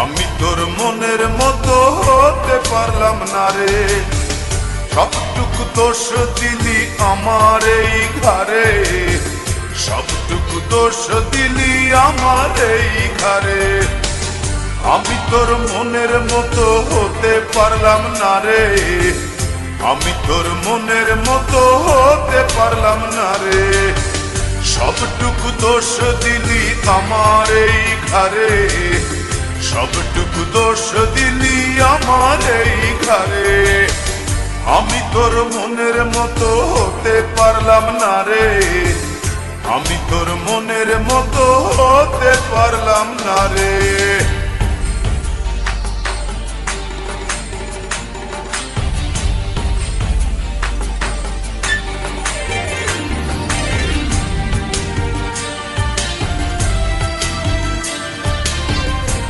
আমি তোর মনের মতো হতে পারলাম না রে। সবটুকু দোষ দিলি আমার এই ঘরে সবটুকু দোষ দিলি আমার এই ঘরে আমি তোর মনের মতো হতে পারলাম না রে। আমি তোর মনের মতো হতে পারলাম না রে। সবটুকু দোষ দিলি আমার এই ঘরে তোর মনের মতো হতে পারলাম না রে। আমি তোর মনের মতো হতে পারলাম না রে।